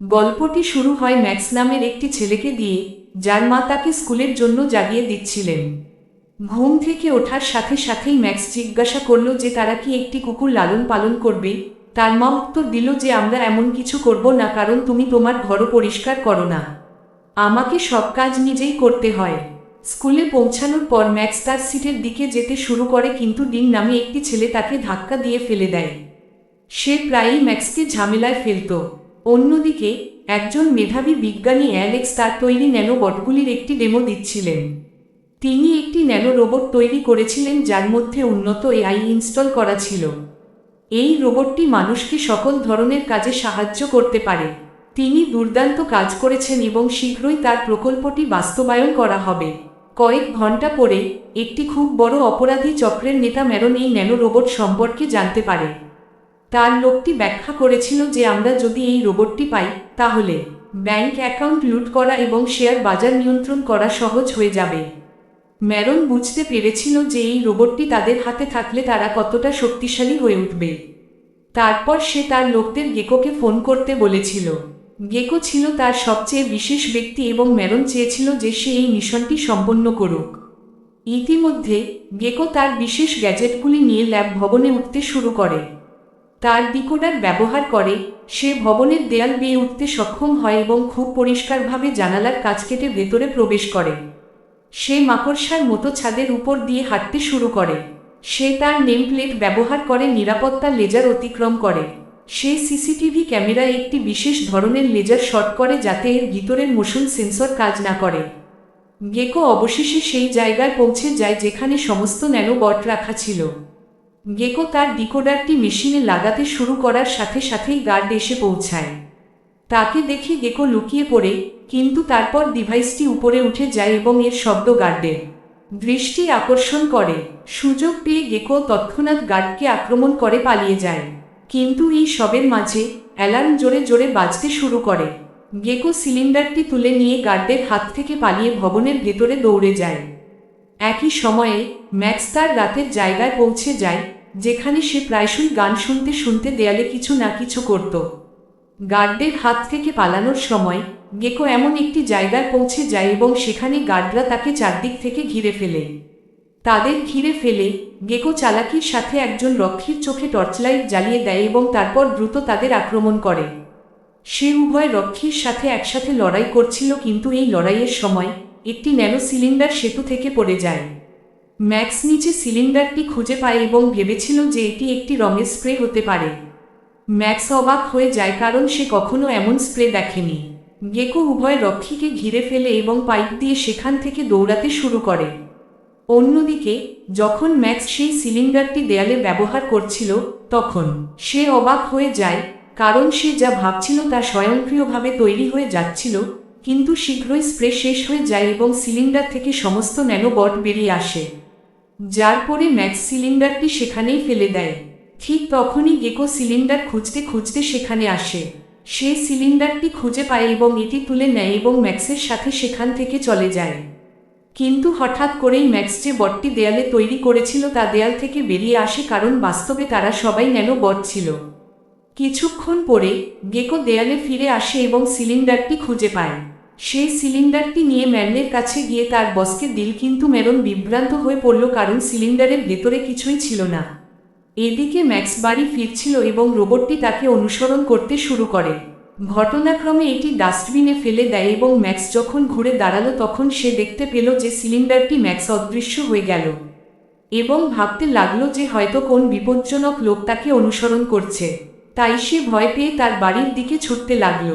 গল্পটি শুরু হয় ম্যাক্স নামের একটি ছেলেকে দিয়ে, যার মা তাকে স্কুলের জন্য জাগিয়ে দিচ্ছিলেন। ঘুম থেকে ওঠার সাথে সাথেই ম্যাক্স জিজ্ঞাসা করল যে তারা কি একটি কুকুর লালন পালন করবে? তার মা উত্তর দিল যে আমরা এমন কিছু করব না, কারণ তুমি তোমার ঘরও পরিষ্কার করো না। আমাকে সব কাজ নিজেই করতে হয়। স্কুলে পৌঁছানোর পর ম্যাক্স তার সিটের দিকে যেতে শুরু করে, কিন্তু ডিন নামে একটি ছেলে তাকে ধাক্কা দিয়ে ফেলে দেয়। সে প্রায়ই ম্যাক্সকে ঝামেলায় ফেলত। অন্যদিকে, একজন মেধাবী বিজ্ঞানী অ্যালেক্স তার তৈরি ন্যানো বটগুলির একটি ডেমো দিচ্ছিলেন। তিনি একটি ন্যানো রোবট তৈরি করেছিলেন যার মধ্যে উন্নত এআই ইনস্টল করা ছিল। এই রোবটটি মানুষকে সকল ধরনের কাজে সাহায্য করতে পারে। তিনি দুর্দান্ত কাজ করেছেন এবং শীঘ্রই তার প্রকল্পটি বাস্তবায়ন করা হবে। কয়েক ঘণ্টা পরে, একটি খুব বড় অপরাধী চক্রের নেতা ম্যারন এই ন্যানো রোবট সম্পর্কে জানতে পারে। তার লোকটি ব্যাখ্যা করেছিল যে আমরা যদি এই রোবটটি পাই, তাহলে ব্যাংক অ্যাকাউন্ট লুট করা এবং শেয়ার বাজার নিয়ন্ত্রণ করা সহজ হয়ে যাবে। ম্যারন বুঝতে পেরেছিল যে এই রোবটটি তাদের হাতে থাকলে তারা কতটা শক্তিশালী হয়ে উঠবে। তারপর সে তার লোকদের গেকোকে ফোন করতে বলেছিল। গেকো ছিল তার সবচেয়ে বিশেষ ব্যক্তি এবং ম্যারন চেয়েছিল যে সে এই মিশনটি সম্পন্ন করুক। ইতিমধ্যে গেকো তার বিশেষ গ্যাজেটগুলি নিয়ে ল্যাব ভবনে উঠতে শুরু করে। তার ডিকোডার ব্যবহার করে, সে ভবনের দেয়াল বেয়ে উঠতে সক্ষম হয় এবং খুব পরিষ্কারভাবে জানালার কাজ কেটে ভেতরে প্রবেশ করে। সে মাকড়সার মতো ছাদের উপর দিয়ে হাঁটতে শুরু করে। সে তার নেম প্লেট ব্যবহার করে নিরাপত্তা লেজার অতিক্রম করে। সে সিসিটিভি ক্যামেরায় একটি বিশেষ ধরনের লেজার শট করে যাতে এর ভিতরের মোশন সেন্সর কাজ না করে। গেকো অবশেষে সেই জায়গায় পৌঁছে যায় যেখানে সমস্ত ন্যানোবট রাখা ছিল। গেকো তার ডিকোডারটি মেশিনে লাগাতে শুরু করার সাথে সাথেই গার্ড এসে পৌঁছায়। তাকে দেখে গেকো লুকিয়ে পড়ে, কিন্তু তারপর ডিভাইসটি উপরে উঠে যায় এবং এর শব্দ গার্ডের দৃষ্টি আকর্ষণ করে। সুযোগ পেয়ে গেকো তৎক্ষণাৎ গার্ডকে আক্রমণ করে পালিয়ে যায়। কিন্তু এই সবের মাঝে অ্যালার্ম জোরে জোরে বাজতে শুরু করে। গেকো সিলিন্ডারটি তুলে নিয়ে গার্ডের হাত থেকে পালিয়ে ভবনের ভেতরে দৌড়ে যায়। একই সময়ে ম্যাক্স তার রাতের জায়গায় পৌঁছে যায় যেখানে সে প্রায়শই গান শুনতে শুনতে দেয়ালে কিছু না কিছু করত। গার্ডদের হাত থেকে পালানোর সময় গেকো এমন একটি জায়গায় পৌঁছে যায় এবং সেখানে গার্ডরা তাকে চারদিক থেকে ঘিরে ফেলে। তাদের ঘিরে ফেলে গেকো চালাকির সাথে একজন রক্ষীর চোখে টর্চলাইট জ্বালিয়ে দেয় এবং তারপর দ্রুত তাদের আক্রমণ করে। সে উভয় রক্ষীর সাথে একসাথে লড়াই করছিল কিন্তু এই লড়াইয়ের সময় একটি ন্যানো সিলিন্ডার সেতু থেকে পড়ে যায়। ম্যাক্স নিচে সিলিন্ডারটি খুঁজে পায় এবং ভেবেছিল যে এটি একটি রঙের স্প্রে হতে পারে। ম্যাক্স অবাক হয়ে যায় কারণ সে কখনো এমন স্প্রে দেখেনি। গেকো উভয় রক্ষীকে ঘিরে ফেলে এবং পাইপ দিয়ে সেখান থেকে দৌড়াতে শুরু করে। অন্যদিকে, যখন ম্যাক্স সেই সিলিন্ডারটি দেয়ালে ব্যবহার করছিল, তখন সে অবাক হয়ে যায় কারণ সে যা ভাবছিল তা স্বয়ংক্রিয়ভাবে তৈরি হয়ে যাচ্ছিল, কিন্তু শীঘ্রই স্প্রে শেষ হয়ে যায় এবং সিলিন্ডার থেকে সমস্ত ন্যানোবট বেরিয়ে আসে। যার পরে ম্যাক্স সিলিন্ডারটি সেখানেই ফেলে দেয়। ঠিক তখনই গেকো সিলিন্ডার খুঁজতে খুঁজতে সেখানে আসে। সে সিলিন্ডারটি খুঁজে পায় এবং এটি তুলে নেয় এবং ম্যাক্সের সাথে সেখান থেকে চলে যায়। কিন্তু হঠাৎ করেই ম্যাক্স যে বটটি দেয়ালে তৈরি করেছিল তা দেয়াল থেকে বেরিয়ে আসে কারণ বাস্তবে তারা সবাই ন্যানো বট ছিল। কিছুক্ষণ পরে গেকো দেয়ালে ফিরে আসে এবং সিলিন্ডারটি খুঁজে পায়। সেই সিলিন্ডারটি নিয়ে ম্যানের কাছে গিয়ে তার বসকে দিল, কিন্তু মেরন বিভ্রান্ত হয়ে পড়ল, কারণ সিলিন্ডারের ভেতরে কিছুই ছিল না। এদিকে ম্যাক্স বাড়ি ফিরছিল এবং রোবটটি তাকে অনুসরণ করতে শুরু করে। ঘটনাক্রমে এটি ডাস্টবিনে ফেলে দেয় এবং ম্যাক্স যখন ঘুরে দাঁড়াল তখন সে দেখতে পেল যে সিলিন্ডারটি ম্যাক্স অদৃশ্য হয়ে গেল এবং ভাবতে লাগল যে হয়তো কোন বিপজ্জনক লোক তাকে অনুসরণ করছে। তাই সে ভয় পেয়ে তার বাড়ির দিকে ছুটতে লাগল।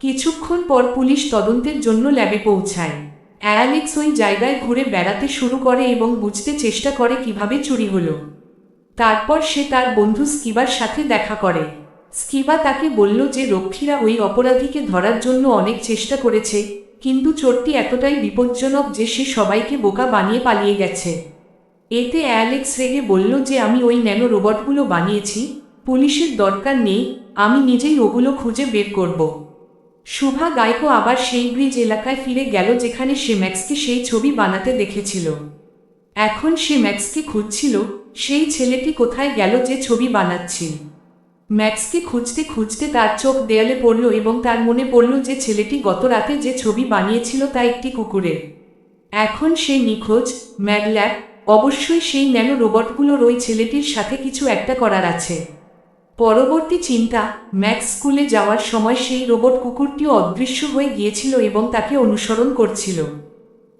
কিছুক্ষণ পর পুলিশ তদন্তের জন্য ল্যাবে পৌঁছায়। অ্যালেক্স ওই জায়গায় ঘুরে বেড়াতে শুরু করে এবং বুঝতে চেষ্টা করে কীভাবে চুরি হলো। তারপর সে তার বন্ধু স্কিবার সাথে দেখা করে। স্কিবা তাকে বলল যে রক্ষীরা ওই অপরাধীকে ধরার জন্য অনেক চেষ্টা করেছে, কিন্তু চোরটি এতটাই বিপজ্জনক যে সে সবাইকে বোকা বানিয়ে পালিয়ে গেছে। এতে অ্যালেক্স রেগে বলল যে আমি ওই ন্যানো রোবটগুলো বানিয়েছি, পুলিশের দরকার নেই, আমি নিজেই ওগুলো খুঁজে বের করব। শুভা গায়কো আবার সেই ব্রিজ এলাকায় ফিরে গেল যেখানে সে ম্যাক্সকে সেই ছবি বানাতে দেখেছিল। এখন সে ম্যাক্সকে খুঁজছিল, সেই ছেলেটি কোথায় গেল যে ছবি বানাচ্ছিল। ম্যাক্সকে খুঁজতে খুঁজতে তার চোখ দেয়ালে পড়ল এবং তার মনে পড়ল যে ছেলেটি গত রাতে যে ছবি বানিয়েছিল তা একটি কুকুরের। এখন সে নিখোঁজ ম্যাডল্যাব অবশ্যই সেই ন্যানো রোবটগুলোর ওই ছেলেটির সাথে কিছু একটা করার আছে। পরবর্তী চিন্তা, ম্যাক্স স্কুলে যাওয়ার সময় সেই রোবট কুকুরটিও অদৃশ্য হয়ে গিয়েছিল এবং তাকে অনুসরণ করছিল।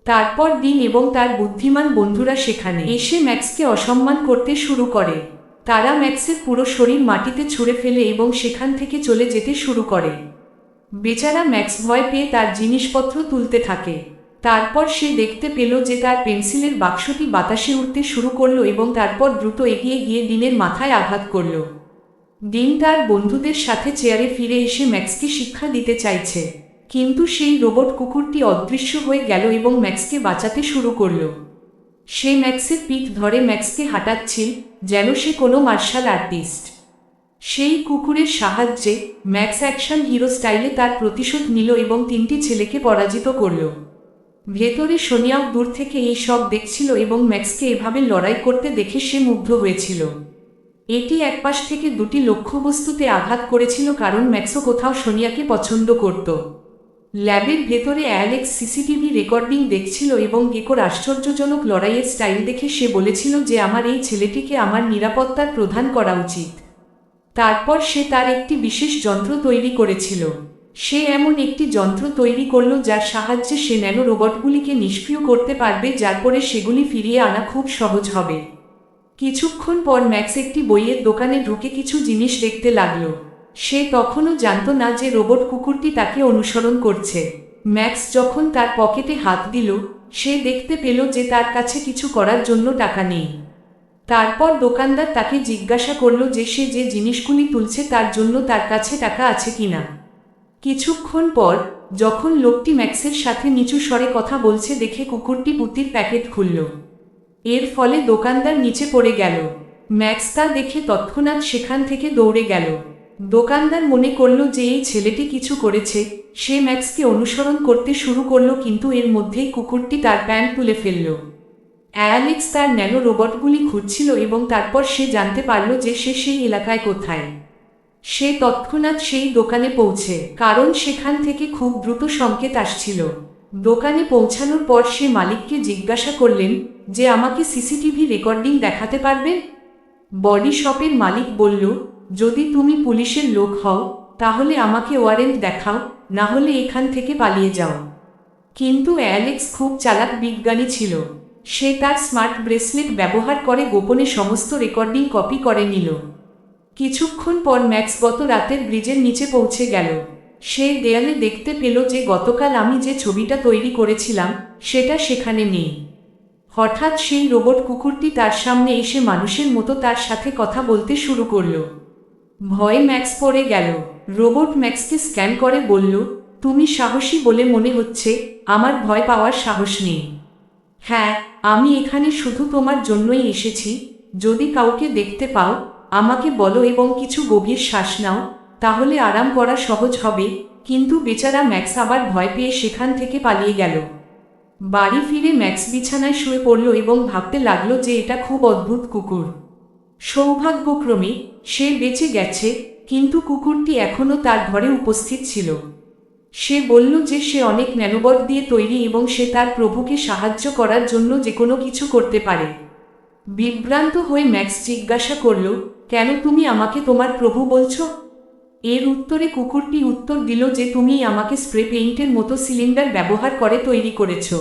তারপর দিন এবং তার বুদ্ধিমান বন্ধুরা সেখানে এসে ম্যাক্সকে অসম্মান করতে শুরু করে। তারা ম্যাক্সের পুরো শরীর মাটিতে ছুঁড়ে ফেলে এবং সেখান থেকে চলে যেতে শুরু করে। বেচারা ম্যাক্স ভয় পেয়ে তার জিনিসপত্র তুলতে থাকে। তারপর সে দেখতে পেল যে তার পেন্সিলের বাক্সটি বাতাসে উঠতে শুরু করল এবং তারপর দ্রুত এগিয়ে গিয়ে ডিনের মাথায় আঘাত করল। ডিন তার বন্ধুদের সাথে চেয়ারে ফিরে এসে ম্যাক্সকে শিক্ষা দিতে চাইছে। কিন্তু সেই রোবট কুকুরটি অদৃশ্য হয়ে গেল এবং ম্যাক্সকে বাঁচাতে শুরু করল। সে ম্যাক্সের পিঠ ধরে ম্যাক্সকে হাঁটাচ্ছিল যেন সে কোনো মার্শাল আর্টিস্ট। সেই কুকুরের সাহায্যে ম্যাক্স অ্যাকশন হিরো স্টাইলে তার প্রতিশোধ নিল এবং তিনটি ছেলেকে পরাজিত করল। ভেতরে সোনিয়াও দূর থেকে এই সব দেখছিল এবং ম্যাক্সকে এভাবে লড়াই করতে দেখে সে মুগ্ধ হয়েছিল। এটি একপাশ থেকে দুটি লক্ষ্যবস্তুতে আঘাত করেছিল কারণ ম্যাক্সও কোথাও সোনিয়াকে পছন্দ করত। ল্যাবের ভেতরে অ্যালেক্স সিসিটিভি রেকর্ডিং দেখছিল এবং গেকোর আশ্চর্যজনক লড়াইয়ের স্টাইল দেখে সে বলেছিল যে আমার এই ছেলেটিকে আমার নিরাপত্তার প্রধান করা উচিত। তারপর সে তার একটি বিশেষ যন্ত্র তৈরি করেছিল। সে এমন একটি যন্ত্র তৈরি করল যার সাহায্যে সে ন্যানো রোবটগুলিকে নিষ্ক্রিয় করতে পারবে, যার পরে সেগুলি ফিরিয়ে আনা খুব সহজ হবে। কিছুক্ষণ পর ম্যাক্স একটি বইয়ের দোকানে ঢুকে কিছু জিনিস দেখতে লাগল। সে তখনও জানত না যে রোবট কুকুরটি তাকে অনুসরণ করছে। ম্যাক্স যখন তার পকেটে হাত দিল, সে দেখতে পেল যে তার কাছে কিছু করার জন্য টাকা নেই। তারপর দোকানদার তাকে জিজ্ঞাসা করল যে সে যে জিনিসগুলি তুলছে তার জন্য তার কাছে টাকা আছে কিনা। কিছুক্ষণ পর, যখন লোকটি ম্যাক্সের সাথে নিচু স্বরে কথা বলছে দেখে কুকুরটি পুতির প্যাকেট খুলল। এর ফলে দোকানদার নিচে পড়ে গেল। ম্যাক্স তা দেখে তৎক্ষণাৎ সেখান থেকে দৌড়ে গেল। দোকানদার মনে করল যে এই ছেলেটি কিছু করেছে। সে ম্যাক্সকে অনুসরণ করতে শুরু করল কিন্তু এর মধ্যেই কুকুরটি তার প্যান্ট তুলে ফেলল। অ্যালেক্স তার ন্যানো রোবটগুলি খুঁজছিল এবং তারপর সে জানতে পারল যে সে সেই এলাকায় কোথায়। সে তৎক্ষণাৎ সেই দোকানে পৌঁছে, কারণ সেখান থেকে খুব দ্রুত সংকেত আসছিল। দোকানে পৌঁছানোর পর সে মালিককে জিজ্ঞাসা করলেন যে আমাকে সিসিটিভি রেকর্ডিং দেখাতে পারবেন বডি শপের মালিক বলল, যদি তুমি পুলিশের লোক হও, তাহলে আমাকে ওয়ারেন্ট দেখাও, না হলে এখান থেকে পালিয়ে যাও। কিন্তু অ্যালেক্স খুব চালাক বিজ্ঞানী ছিল। সে তার স্মার্ট ব্রেসলেট ব্যবহার করে গোপনে সমস্ত রেকর্ডিং কপি করে নিল। কিছুক্ষণ পর ম্যাক্স গত রাতের ব্রিজের নিচে পৌঁছে গেল। সে দেয়ালে দেখতে পেল যে গতকাল আমি যে ছবিটা তৈরি করেছিলাম, সেটা সেখানে নেই। হঠাৎ সেই রোবট কুকুরটি তার সামনে এসে মানুষের মতো তার সাথে কথা বলতে শুরু করল। ভয়ে ম্যাক্স পড়ে গেল। রোবট ম্যাক্সকে স্ক্যান করে বলল, তুমি সাহসী বলে মনে হচ্ছে, আমার ভয় পাওয়ার সাহস নেই। হ্যাঁ আমি এখানে শুধু তোমার জন্যই এসেছি। যদি কাউকে দেখতে পাও, আমাকে বলো এবং কিছু গভীর শ্বাস নাও। তাহলে আরাম করা সহজ হবে, কিন্তু বেচারা ম্যাক্স আবার ভয় পেয়ে সেখান থেকে পালিয়ে গেল। বাড়ি ফিরে ম্যাক্স বিছানায় শুয়ে পড়ল এবং ভাবতে লাগল যে এটা খুব অদ্ভুত কুকুর। সৌভাগ্যক্রমে সে বেঁচে গেছে, কিন্তু কুকুরটি এখনও তার ঘরে উপস্থিত ছিল। সে বলল যে সে অনেক ন্যানোবট দিয়ে তৈরি এবং সে তার প্রভুকে সাহায্য করার জন্য যে কোনো কিছু করতে পারে। বিভ্রান্ত হয়ে ম্যাক্স জিজ্ঞাসা করল, কেন তুমি আমাকে তোমার প্রভু বলছো? এর উত্তরে কুকুরটি উত্তর দিল যে তুমি আমাকে স্প্রে পেইন্টের মতো সিলিন্ডার ব্যবহার করে তৈরি করেছ।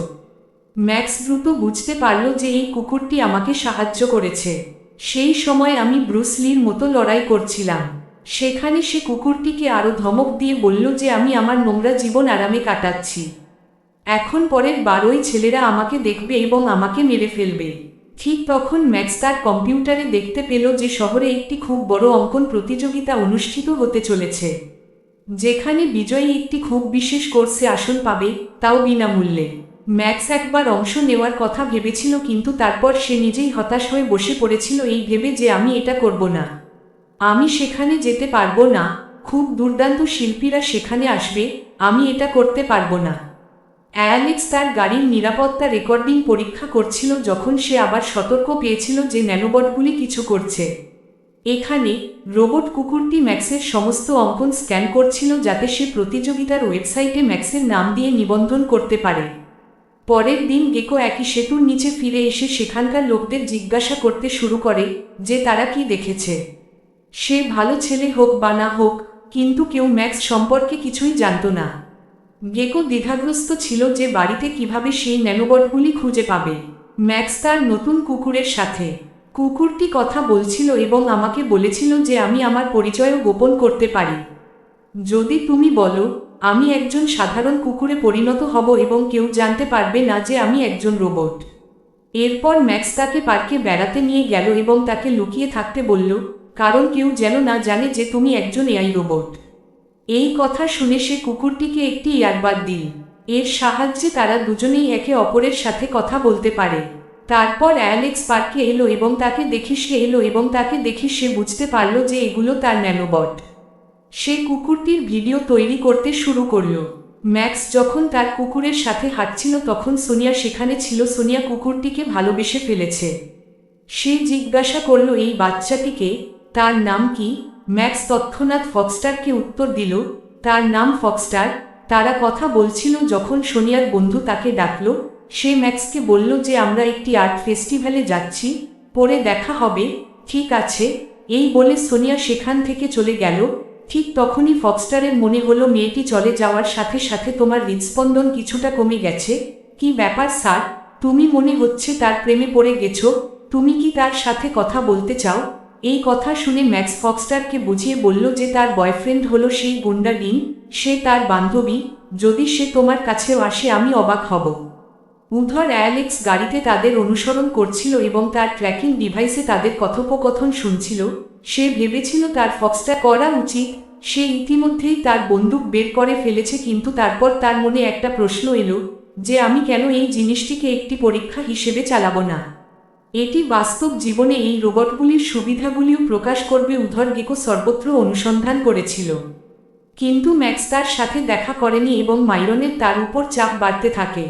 ম্যাক্স দ্রুত বুঝতে পারল যে এই কুকুরটি আমাকে সাহায্য করেছে। সেই সময় আমি ব্রুসলির মতো লড়াই করছিলাম। সেখানে সে কুকুরটিকে আরও ধমক দিয়ে বলল যে আমি আমার নোংরা জীবন আরামে কাটাচ্ছি। এখন পরের বারোই ছেলেরা আমাকে দেখবে এবং আমাকে মেরে ফেলবে। ঠিক তখন ম্যাক্স তার কম্পিউটারে দেখতে পেল যে শহরে একটি খুব বড় অঙ্কন প্রতিযোগিতা অনুষ্ঠিত হতে চলেছে। যেখানে বিজয়ী একটি খুব বিশেষ কোর্সে আসন পাবে, তাও বিনামূল্যে। ম্যাক্স একবার অংশ নেওয়ার কথা ভেবেছিল কিন্তু তারপর সে নিজেই হতাশ হয়ে বসে পড়েছিল এই ভেবে যে আমি এটা করব না। আমি সেখানে যেতে পারব না, খুব দুর্দান্ত শিল্পীরা সেখানে আসবে, আমি এটা করতে পারব না। অ্যালেক্স তার গাড়ির নিরাপত্তা রেকর্ডিং পরীক্ষা করছিল যখন সে আবার সতর্ক পেয়েছিল যে ন্যানোবটগুলি কিছু করছে। এখানে রোবট কুকুরটি ম্যাক্সের সমস্ত অঙ্কন স্ক্যান করছিল যাতে সে প্রতিযোগিতার ওয়েবসাইটে ম্যাক্সের নাম দিয়ে নিবন্ধন করতে পারে। পরের দিন গেকো একই সেতুর নিচে ফিরে এসে সেখানকার লোকদের জিজ্ঞাসা করতে শুরু করে যে তারা কি দেখেছে। সে ভালো ছেলে হোক বা না হোক, কিন্তু কেউ ম্যাক্স সম্পর্কে কিছুই জানত না। গেকো দ্বিধাগ্রস্ত ছিল যে বাড়িতে কীভাবে সেই ন্যানোবটগুলি খুঁজে পাবে। ম্যাক্স তার নতুন কুকুরের সাথে। কুকুরটি কথা বলছিল এবং আমাকে বলেছিল যে আমি আমার পরিচয়ও গোপন করতে পারি। যদি তুমি বলো, আমি একজন সাধারণ কুকুরে পরিণত হব এবং কেউ জানতে পারবে না যে আমি একজন রোবট। এরপর ম্যাক্স তাকে পার্কে বেড়াতে নিয়ে গেল এবং তাকে লুকিয়ে থাকতে বলল, কারণ কেউ যেন না জানে যে তুমি একজন এআই রোবট। এই কথা শুনে সে কুকুরটিকে একটি ইয়ারবাদ দিল। এর সাহায্যে তারা দুজনেই একে অপরের সাথে কথা বলতে পারে। তারপর অ্যালেক্স পার্কে এলো এবং তাকে দেখি সে এলো এবং তাকে দেখি সে বুঝতে পারল যে এগুলো তার ন্যানোবট। সে কুকুরটির ভিডিও তৈরি করতে শুরু করল। ম্যাক্স যখন তার কুকুরের সাথে হাঁটছিল তখন সোনিয়া সেখানে ছিল। সোনিয়া কুকুরটিকে ভালোবেসে ফেলেছে। সে জিজ্ঞাসা করল, এই বাচ্চাটিকে? তার নাম কি? ম্যাক্স তৎক্ষণাৎ ফক্সটারকে উত্তর দিল, তার নাম ফক্সটার। তারা কথা বলছিল যখন সোনিয়ার বন্ধু তাকে ডাকল। সে ম্যাক্সকে বলল যে, আমরা একটি আর্ট ফেস্টিভ্যালে যাচ্ছি। পরে দেখা হবে। ঠিক আছে। এই বলে সোনিয়া সেখান থেকে চলে গেল। ঠিক তখনই ফক্সটারের মনে হলো, মেয়েটি চলে যাওয়ার সাথে সাথে তোমার হৃদস্পন্দন কিছুটা কমে গেছে। কি ব্যাপার, স্যার? তুমি মনে হচ্ছে তার প্রেমে পড়ে গেছো। তুমি কি তার সাথে কথা বলতে চাও? এই কথা শুনে ম্যাক্স ফক্সটারকে বুঝিয়ে বলল যে তার বয়ফ্রেন্ড হলো সেই গুন্ডা ডিন সে তার বান্ধবী, যদি সে তোমার কাছেও আসে আমি অবাক হব। উধর অ্যালেক্স গাড়িতে তাদের অনুসরণ করছিল এবং তার ট্র্যাকিং ডিভাইসে তাদের কথোপকথন শুনছিল। সে ভেবেছিল তার ফক্সটা করা উচিত, সে ইতিমধ্যেই তার বন্দুক বের করে ফেলেছে কিন্তু তারপর তার মনে একটা প্রশ্ন এলো যে আমি কেন এই জিনিসটিকে একটি পরীক্ষা হিসেবে চালাবো না? এটি বাস্তব জীবনে এই রোবটগুলির সুবিধাগুলিও প্রকাশ করবে উধর গেকো সর্বত্র অনুসন্ধান করেছিল। কিন্তু ম্যাক্স তার সাথে দেখা করেনি এবং মাইরনের তার উপর চাপ বাড়তে থাকে।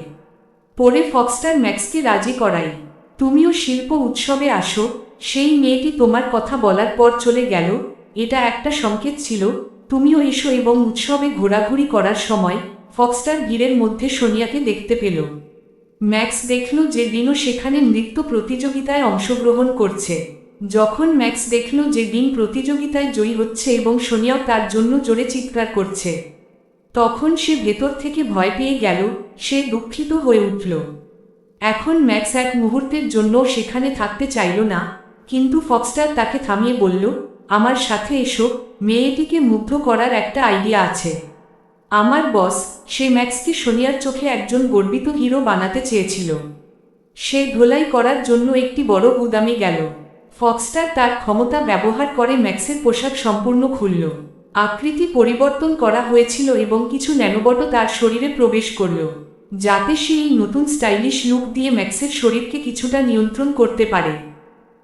পরে ফক্সটার ম্যাক্সকে রাজি করাই। তুমিও শিল্প উৎসবে আসো, সেই মেয়েটি তোমার কথা বলার পর চলে গেল, এটা একটা সংকেত ছিল, তুমিও এসো এবং উৎসবে ঘোরাঘুরি করার সময় ফক্সটার ভিড়ের মধ্যে সোনিয়াকে দেখতে পেল। ম্যাক্স দেখল যে দিনও সেখানে নৃত্য প্রতিযোগিতায় অংশগ্রহণ করছে। যখন ম্যাক্স দেখল যে দিন প্রতিযোগিতায় জয়ী হচ্ছে এবং সোনিয়াও তার জন্য জোরে চিৎকার করছে, তখন সে ভেতর থেকে ভয় পেয়ে গেল, সে দুঃখিত হয়ে উঠল। এখন ম্যাক্স এক মুহূর্তের জন্য সেখানে থাকতে চাইল না, কিন্তু ফক্সটার তাকে থামিয়ে বলল, আমার সাথে এসো, মেয়েটিকে মুগ্ধ করার একটা আইডিয়া আছে। আমার বস সেই ম্যাক্সকে সোনিয়ার চোখে একজন গর্বিত হিরো বানাতে চেয়েছিল। সে ধোলাই করার জন্য একটি বড় গুদামে গেল। ফক্সটার তার ক্ষমতা ব্যবহার করে ম্যাক্সের পোশাক সম্পূর্ণ খুলল। আকৃতি পরিবর্তন করা হয়েছিল এবং কিছু ন্যানোবটও তার শরীরে প্রবেশ করল, যাতে সে এই নতুন স্টাইলিশ লুক দিয়ে ম্যাক্সের শরীরকে কিছুটা নিয়ন্ত্রণ করতে পারে।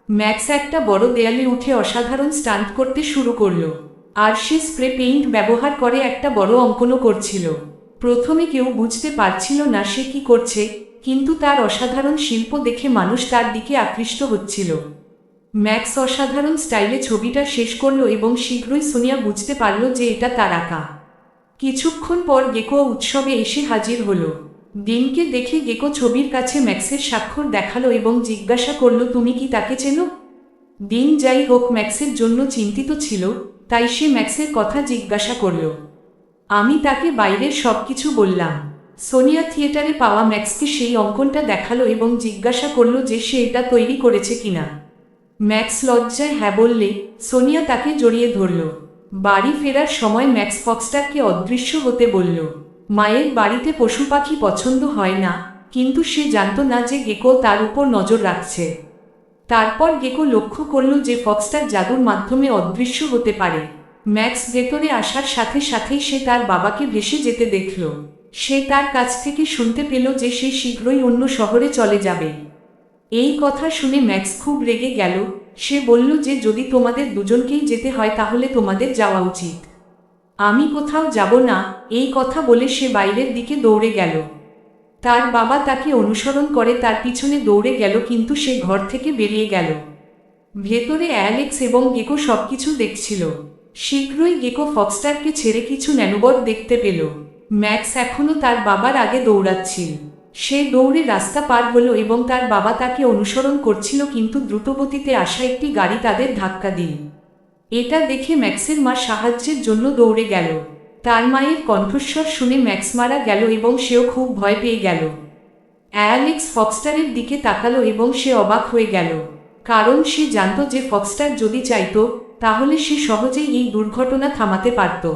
ম্যাক্স একটা বড় দেয়ালে উঠে অসাধারণ স্টান্ট করতে শুরু করল। আর সে স্প্রে পেইন্ট ব্যবহার করে একটা বড় অঙ্কনও করছিল। প্রথমে কেউ বুঝতে পারছিল না সে কি করছে, কিন্তু তার অসাধারণ শিল্প দেখে মানুষ তার দিকে আকৃষ্ট হচ্ছিল। ম্যাক্স অসাধারণ স্টাইলে ছবিটা শেষ করল এবং শীঘ্রই সোনিয়া বুঝতে পারল যে এটা তার আঁকা। কিছুক্ষণ পর গেকো উৎসবে এসে হাজির হলো। দিনকে দেখে গেকো ছবির কাছে ম্যাক্সের স্বাক্ষর দেখাল এবং জিজ্ঞাসা করল, তুমি কি তাকে চেনো? দিন যাই হোক, ম্যাক্সের জন্য চিন্তিত ছিল তাই সে ম্যাক্সের কথা জিজ্ঞাসা করল। আমি তাকে বাইরের সব কিছু বললাম। সোনিয়া থিয়েটারে পাওয়া ম্যাক্সকে সেই অঙ্কনটা দেখাল এবং জিজ্ঞাসা করল যে সে এটা তৈরি করেছে কিনা। ম্যাক্স লজ্জায় হ্যাঁ বললে, সোনিয়া তাকে জড়িয়ে ধরল। বাড়ি ফেরার সময় ম্যাক্স ফক্সটারকে অদৃশ্য হতে বলল, মায়ের বাড়িতে পশু পাখি পছন্দ হয় না, কিন্তু সে জানত না যে গেকো তার উপর নজর রাখছে। তারপর গেকো লক্ষ্য করল যে ফক্সটার জাদুর মাধ্যমে অদৃশ্য হতে পারে। ম্যাক্স ভেতরে আসার সাথে সাথেই সে তার বাবাকে ভেসে যেতে দেখল। সে তার কাছ থেকে শুনতে পেল যে সে শীঘ্রই অন্য শহরে চলে যাবে। এই কথা শুনে ম্যাক্স খুব রেগে গেল। সে বলল যে যদি তোমাদের দুজনকেই যেতে হয় তাহলে তোমাদের যাওয়া উচিত। আমি কোথাও যাব না, এই কথা বলে সে বাইরের দিকে দৌড়ে গেল। তার বাবা তাকে অনুসরণ করে তার পিছনে দৌড়ে গেল, কিন্তু সে ঘর থেকে বেরিয়ে গেল। ভেতরে অ্যালেক্স এবং গেকো সব কিছু দেখছিল। শীঘ্রই গেকো ফক্সটারকে ছেড়ে কিছু ন্যানোবট দেখতে পেল। ম্যাক্স এখনও তার বাবার আগে দৌড়াচ্ছিল। সে দৌড়ে রাস্তা পার হলো এবং তার বাবা তাকে অনুসরণ করছিল, কিন্তু দ্রুতগতিতে আসা একটি গাড়ি তাদের ধাক্কা দিল। এটা দেখে ম্যাক্সের মা সাহায্যের জন্য দৌড়ে গেল। তার মায়ের কণ্ঠস্বর শুনে ম্যাক্স মারা গেল এবং সেও খুব ভয় পেয়ে গেল। অ্যালেক্স ফক্সটারের দিকে তাকালো এবং সে অবাক হয়ে গেল। কারণ সে জানত যে ফক্সটার যদি চাইতো, তাহলে সে সহজেই এই দুর্ঘটনা থামাতে পারত।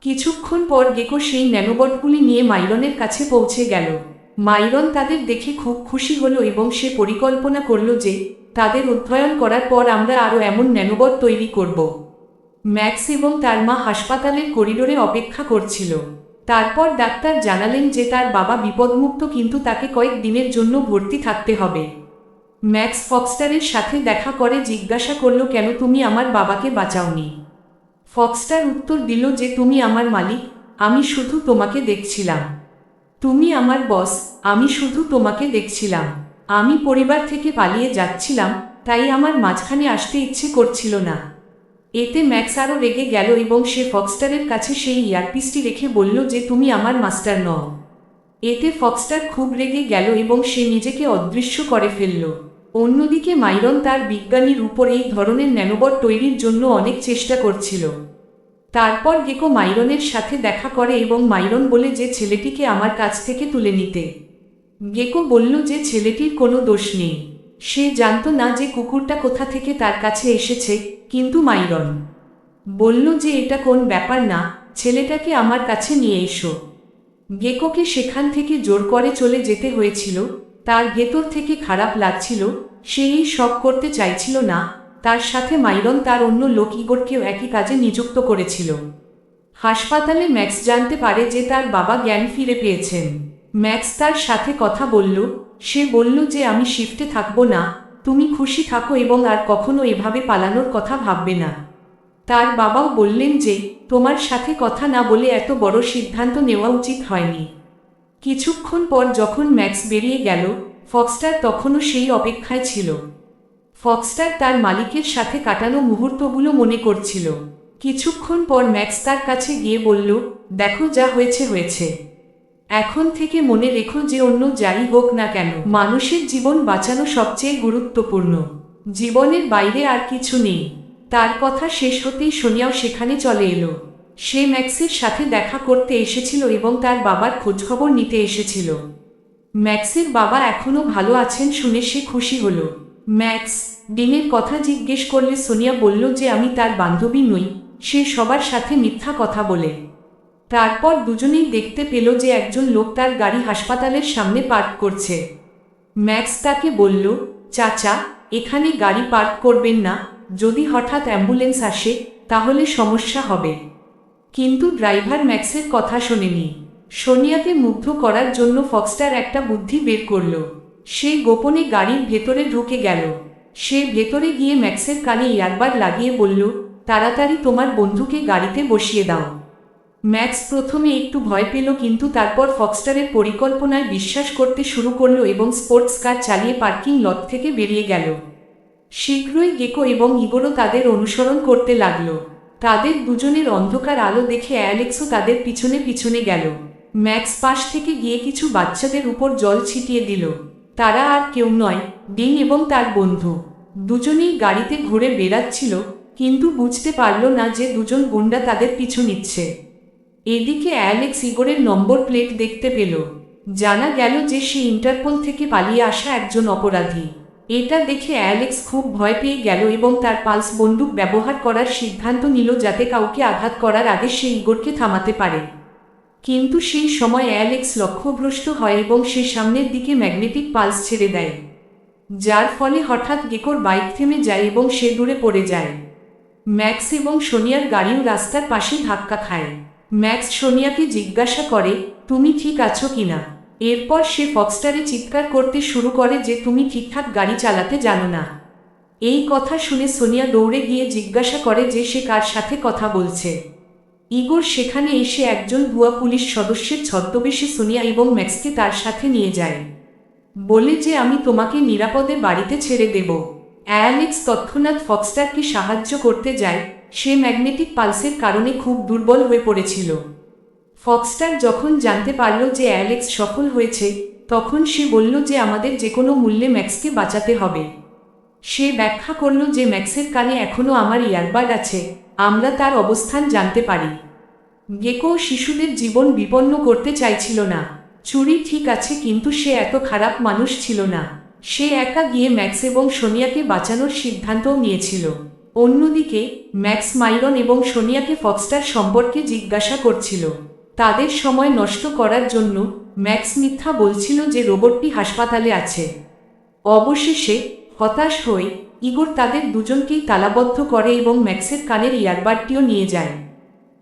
কিছুক্ষণ পর গেকো সেই ন্যানোবটগুলি নিয়ে মাইরনের কাছে পৌঁছে গেল। মাইরন তাদের দেখে খুব খুশি হলো এবং সে পরিকল্পনা করল যে, তাদের অধ্যয়ন করার পর আমরা আরও এমন ন্যানোবট তৈরি করব। ম্যাক্স এবং তার মা হাসপাতালের করিডোরে অপেক্ষা করছিল। তারপর ডাক্তার জানালেন যে তার বাবা বিপদমুক্ত কিন্তু তাকে কয়েক দিনের জন্য ভর্তি থাকতে হবে। ম্যাক্স ফক্সটারের সাথে দেখা করে জিজ্ঞাসা করল, কেন তুমি আমার বাবাকে বাঁচাওনি? ফক্সটার উত্তর দিল যে, তুমি আমার মালিক, আমি শুধু তোমাকে দেখছিলাম। তুমি আমার বস, আমি শুধু তোমাকে দেখছিলাম। আমি পরিবার থেকে পালিয়ে যাচ্ছিলাম, তাই আমার মাঝখানে আসতে ইচ্ছে করছিল না। এতে ম্যাক্স আরও রেগে গেল এবং সে ফক্সটারের কাছে সেই ইয়ারপিসটি রেখে বলল যে, তুমি আমার মাস্টার নও। এতে ফক্সটার খুব রেগে গেল এবং সে নিজেকে অদৃশ্য করে ফেলল। অন্যদিকে মাইরন তার বিজ্ঞানীর উপর এই ধরনের ন্যানোবট তৈরির জন্য অনেক চেষ্টা করছিল। তারপর গেকো মাইরনের সাথে দেখা করে এবং মাইরন বলে যে, ছেলেটিকে আমার কাছ থেকে তুলে নিতে। গেকো বলল যে, ছেলেটির কোনো দোষ নেই। সে জানত না যে, কুকুরটা কোথা থেকে তার কাছে এসেছে। কিন্তু মাইরন, বলল যে এটা কোন ব্যাপার না, ছেলেটাকে আমার কাছে নিয়ে এসো। গেকোকে সেখান থেকে জোর করে চলে যেতে হয়েছিল, তার ভেতর থেকে খারাপ লাগছিল, সে এই সব করতে চাইছিল না, তার সাথে মাইরন তার অন্য লোক ইগোরকেও একই কাজে নিযুক্ত করেছিল। হাসপাতালে ম্যাক্স জানতে পারে যে তার বাবা জ্ঞান ফিরে পেয়েছেন। ম্যাক্স তার সাথে কথা বলল, সে বলল যে আমি শিফটে থাকব না তুমি খুশি থাকো এবং আর কখনো এভাবে পালানোর কথা ভাববে না। তার বাবাও বললেন যে, তোমার সাথে কথা না বলে এত বড় সিদ্ধান্ত নেওয়া উচিত হয়নি। কিছুক্ষণ পর যখন ম্যাক্স বেরিয়ে গেল, ফক্সটার তখনও সেই অপেক্ষায় ছিল। ফক্সটার তার মালিকের সাথে কাটানো মুহূর্তগুলো মনে করছিল। কিছুক্ষণ পর ম্যাক্স তার কাছে গিয়ে বলল, দেখো যা হয়েছে হয়েছে। এখন থেকে মনে রেখো যে অন্য যাই হোক না কেন, মানুষের জীবন বাঁচানো সবচেয়ে গুরুত্বপূর্ণ। জীবনের বাইরে আর কিছু নেই। তার কথা শেষ হতেই সোনিয়াও সেখানে চলে এলো। সে ম্যাক্সের সাথে দেখা করতে এসেছিল এবং তার বাবার খোঁজখবর নিতে এসেছিল। ম্যাক্সের বাবা এখনও ভালো আছেন শুনে সে খুশি হলো। ম্যাক্স ডিনের কথা জিজ্ঞেস করলে সোনিয়া বলল যে আমি তার বান্ধবী নই, সে সবার সাথে মিথ্যা কথা বলে। তারপর দুজনেই দেখতে পেল যে একজন লোক তার গাড়ি হাসপাতালের সামনে পার্ক করছে। ম্যাক্স তাকে বলল, চাচা, এখানে গাড়ি পার্ক করবেন না, যদি হঠাৎ অ্যাম্বুলেন্স আসে, তাহলে সমস্যা হবে কিন্তু ড্রাইভার ম্যাক্সের কথা শোনেনি। সোনিয়াকে মুগ্ধ করার জন্য ফক্সটার একটা বুদ্ধি বের করল। সে গোপনে গাড়ির ভেতরে ঢুকে গেল। সে ভেতরে গিয়ে ম্যাক্সের কানে ইয়ারবার লাগিয়ে বলল, তাড়াতাড়ি তোমার বন্ধুকে গাড়িতে বসিয়ে দাও। ম্যাক্স প্রথমে একটু ভয় পেল, কিন্তু তারপর ফক্সটারের পরিকল্পনায় বিশ্বাস করতে শুরু করল এবং স্পোর্টস কার চালিয়ে পার্কিং লট থেকে বেরিয়ে গেল। শীঘ্রই গেকো এবং ইগোরও তাদের অনুসরণ করতে লাগল। তাদের দুজনের অন্ধকার আলো দেখে অ্যালেক্সও তাদের পিছনে পিছনে গেল। ম্যাক্স পাশ থেকে গিয়ে কিছু বাচ্চাদের উপর জল ছিটিয়ে দিল। তারা আর কেউ নয় ডিং এবং তার বন্ধু। দুজনেই গাড়িতে ঘুরে বেড়াচ্ছিল, কিন্তু বুঝতে পারল না যে দুজন গুন্ডা তাদের পিছু নিচ্ছে। এদিকে অ্যালেক্স ইগোরের নম্বর প্লেট দেখতে পেল। জানা গেল যে সে ইন্টারপোল থেকে পালিয়ে আসা একজন অপরাধী। এটা দেখে অ্যালেক্স খুব ভয় পেয়ে গেল এবং তার পালস বন্দুক ব্যবহার করার সিদ্ধান্ত নিল যাতে কাউকে আঘাত করার আগে সে ইগোরকে থামাতে পারে। কিন্তু সেই সময় অ্যালেক্স লক্ষ্যভ্রষ্ট হয় এবং সে সামনের দিকে ম্যাগনেটিক পালস ছেড়ে দেয়। যার ফলে হঠাৎ গেকোর বাইক থেমে যায় এবং সে দূরে পড়ে যায়। ম্যাক্স এবং সোনিয়ার গাড়িও রাস্তার পাশে ধাক্কা খায়। ম্যাক্স সোনিয়াকে জিজ্ঞাসা করে, তুমি ঠিক আছো কিনা? এরপর সে ফক্সটারে চিৎকার করতে শুরু করে যে, তুমি ঠিকঠাক গাড়ি চালাতে জানো না। এই কথা শুনে সোনিয়া দৌড়ে গিয়ে জিজ্ঞাসা করে যে, সে কার সাথে কথা বলছে? ইগোর সেখানে এসে একজন ভুয়া পুলিশ সদস্যের ছদ্মবেশে সোনিয়া এবং ম্যাক্সকে তার সাথে নিয়ে যায়। বলে যে, আমি তোমাকে নিরাপদে বাড়িতে ছেড়ে দেব। অ্যালেক্স তৎক্ষণাৎ ফক্সটারকে সাহায্য করতে যায়। সে ম্যাগনেটিক পালসের কারণে খুব দুর্বল হয়ে পড়েছিল। ফক্সটার যখন জানতে পারল যে অ্যালেক্স সফল হয়েছে, তখন সে বলল যে আমাদের যে কোনো মূল্যে ম্যাক্সকে বাঁচাতে হবে। সে ব্যাখ্যা করল যে ম্যাক্সের কানে এখনও আমার ইয়ারবাড আছে, আমরা তার অবস্থান জানতে পারি। গেকো শিশুদের জীবন বিপন্ন করতে চাইছিল না। চুরি ঠিক আছে কিন্তু সে এত খারাপ মানুষ ছিল না। সে একা গিয়ে ম্যাক্স এবং সোনিয়াকে বাঁচানোর সিদ্ধান্তও নিয়েছিল। অন্যদিকে, ম্যাক্স মাইরন এবং সোনিয়াকে ফক্সটার সম্পর্কে জিজ্ঞাসা করছিল। তাদের সময় নষ্ট করার জন্য ম্যাক্স মিথ্যা বলছিল যে রোবটটি হাসপাতালে আছে। অবশেষে, হতাশ হয়ে ইগোর তাদের দুজনকেই তালাবদ্ধ করে এবং ম্যাক্সের কানের ইয়ারবাডটিও নিয়ে যায়।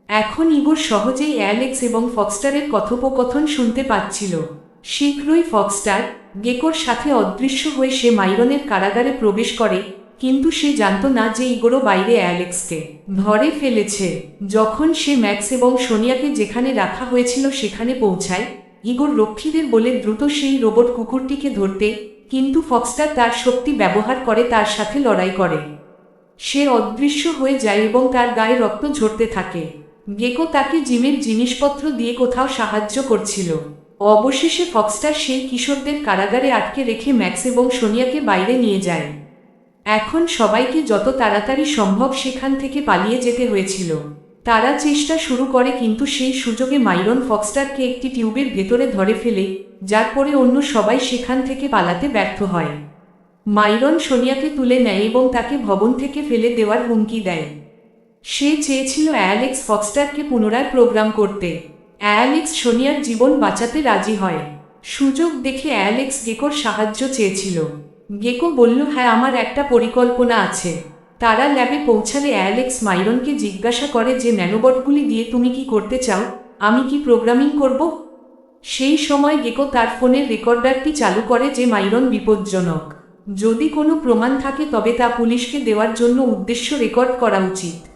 এখন ইগোর সহজেই অ্যালেক্স এবং ফক্সটারের কথোপকথন শুনতে পাচ্ছিল। শীঘ্রই ফক্সটার গেকোর সাথে অদৃশ্য হয়ে সে মাইরনের কারাগারে প্রবেশ করে কিন্তু সে জানত না যে ইগোরও বাইরে অ্যালেক্সকে। ধরে ফেলেছে, যখন সে ম্যাক্স এবং সোনিয়াকে যেখানে রাখা হয়েছিল সেখানে পৌঁছায়, ইগোর রক্ষীদের বলে দ্রুত সেই রোবট কুকুরটিকে ধরতে, কিন্তু ফক্সটার তার শক্তি ব্যবহার করে তার সাথে লড়াই করে। সে অদৃশ্য হয়ে যায় এবং তার গায়ে রক্ত ঝরতে থাকে। গেকো তাকে জিমের জিনিসপত্র দিয়ে কোথাও সাহায্য করছিল। অবশেষে ফক্সটার সেই কিশোরদের কারাগারে আটকে রেখে ম্যাক্স এবং সোনিয়াকে বাইরে নিয়ে যায়। এখন সবাইকে যত তাড়াতাড়ি সম্ভব সেখান থেকে পালিয়ে যেতে হয়েছিল। তারা চেষ্টা শুরু করে কিন্তু সেই সুযোগে মাইরন ফক্সটারকে একটি টিউবের ভেতরে ধরে ফেলে, যার পরে অন্য সবাই সেখান থেকে পালাতে ব্যর্থ হয়। মাইরন সোনিয়াকে তুলে নেয় এবং তাকে ভবন থেকে ফেলে দেওয়ার হুমকি দেয়। সে চেয়েছিল অ্যালেক্স ফক্সটারকে পুনরায় প্রোগ্রাম করতে। অ্যালেক্স সোনিয়ার জীবন বাঁচাতে রাজি হয়। সুযোগ দেখে অ্যালেক্স গেকোর সাহায্য চেয়েছিল। গেকো বলল হ্যাঁ আমার একটা পরিকল্পনা আছে। তারা ল্যাবে পৌঁছালে অ্যালেক্স মাইরনকে জিজ্ঞাসা করে যে, ন্যানোবটগুলি দিয়ে তুমি কি করতে চাও? আমি কি প্রোগ্রামিং করব? সেই সময় গেকো তার ফোনের রেকর্ডারটি চালু করে যে, মাইরন বিপজ্জনক। যদি কোনো প্রমাণ থাকে, তবে তা পুলিশকে দেওয়ার জন্য উদ্দেশ্য রেকর্ড করা উচিত।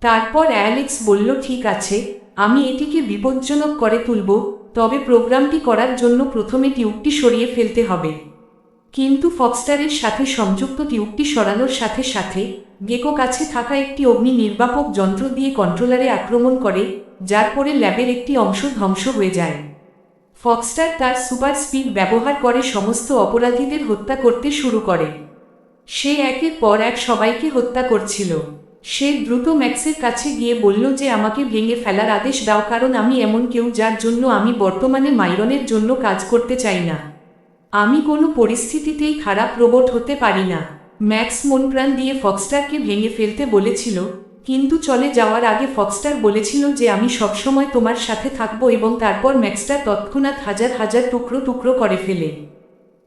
তারপর অ্যালেক্স বলল, ঠিক আছে, আমি এটিকে বিপজ্জনক করে তুলব, তবে প্রোগ্রামটি করার জন্য প্রথমে টিউবটি সরিয়ে ফেলতে হবে। কিন্তু ফক্সটারের সাথে সংযুক্ত টিউবটি সরানোর সাথে সাথে গেকো কাছে থাকা একটি অগ্নি নির্বাপক যন্ত্র দিয়ে কন্ট্রোলারে আক্রমণ করে, যার পরে ল্যাবের একটি অংশ ধ্বংস হয়ে যায়। ফক্সটার তার সুপার স্পিড ব্যবহার করে সমস্ত অপরাধীদের হত্যা করতে শুরু করে। সে একের পর এক সবাইকে হত্যা করছিল। সে দ্রুত ম্যাক্সের কাছে গিয়ে বলল যে, আমাকে ভেঙে ফেলার আদেশ দাও, কারণ আমি এমন কেউ যার জন্য আমি বর্তমানে মাইরনের জন্য কাজ করতে চাই না। আমি কোনো পরিস্থিতিতেই খারাপ রোবট হতে পারি না। ম্যাক্স মন প্রাণ দিয়ে ফক্সটারকে ভেঙে ফেলতে বলেছিল, কিন্তু চলে যাওয়ার আগে ফক্সটার বলেছিল যে আমি সবসময় তোমার সাথে থাকব এবং তারপর ম্যাক্সটার তৎক্ষণাৎ হাজার হাজার টুকরো টুকরো করে ফেলে।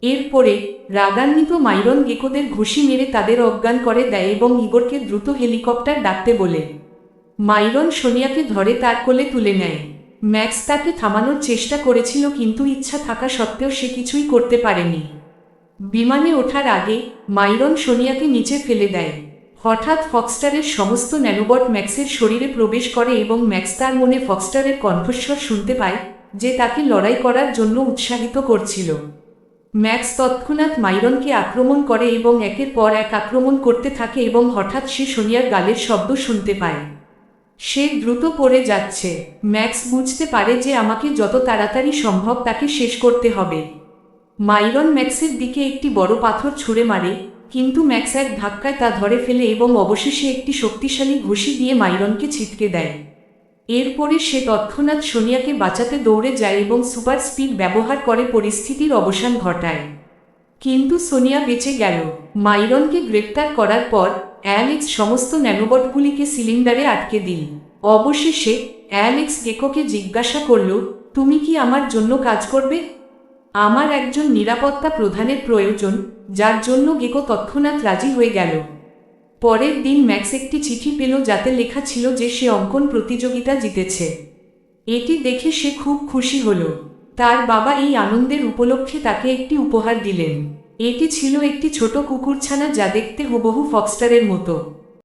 এরপরে রাগান্বিত মাইরন গেকোদের ঘুষি মেরে তাদের অজ্ঞান করে দেয় এবং ইগোরকে দ্রুত হেলিকপ্টার ডাকতে বলে। মাইরন সোনিয়াকে ধরে তার কোলে তুলে নেয়। ম্যাক্স তাকে থামানোর চেষ্টা করেছিল কিন্তু ইচ্ছা থাকা সত্ত্বেও সে কিছুই করতে পারেনি। বিমানে ওঠার আগে মাইরন সোনিয়াকে নিচে ফেলে দেয়। হঠাৎ ফক্সটারের সমস্ত ন্যানোবট ম্যাক্সের শরীরে প্রবেশ করে এবং ম্যাক্স তার মনে ফক্সটারের কণ্ঠস্বর শুনতে পায় যে তাকে লড়াই করার জন্য উৎসাহিত করছিল। ম্যাক্স তৎক্ষণাৎ মাইরনকে আক্রমণ করে এবং একের পর এক আক্রমণ করতে থাকে এবং হঠাৎ সে সোনিয়ার গালের শব্দ শুনতে পায়। সে দ্রুত পড়ে যাচ্ছে। ম্যাক্স বুঝতে পারে যে আমাকে যত তাড়াতাড়ি সম্ভব তাকে শেষ করতে হবে। মাইরন ম্যাক্সের দিকে একটি বড় পাথর ছুঁড়ে মারে, কিন্তু ম্যাক্স এক ধাক্কায় তা ধরে ফেলে এবং অবশেষে একটি শক্তিশালী ঘুষি দিয়ে মাইরনকে ছিটকে দেয়। এরপরে সে তৎক্ষণাৎ সোনিয়াকে বাঁচাতে দৌড়ে যায় এবং সুপার স্পিড ব্যবহার করে পরিস্থিতির অবসান ঘটায়। কিন্তু সোনিয়া বেঁচে গেল। মাইরনকে গ্রেপ্তার করার পর অ্যালেক্স সমস্ত ন্যানোবটগুলিকে সিলিন্ডারে আটকে দিল। অবশেষে অ্যালেক্স গেকোকে জিজ্ঞাসা করল, তুমি কি আমার জন্য কাজ করবে? আমার একজন নিরাপত্তা প্রধানের প্রয়োজন, যার জন্য গেকো তৎক্ষণাৎ রাজি হয়ে গেল। পরের দিন ম্যাক্স একটি চিঠি পেল যাতে লেখা ছিল যে সে অঙ্কন প্রতিযোগিতা জিতেছে। এটি দেখে সে খুব খুশি হল। তার বাবা এই আনন্দের উপলক্ষে তাকে একটি উপহার দিলেন। এটি ছিল একটি ছোট কুকুরছানা যা দেখতে হুবহু ফক্সটারের মতো।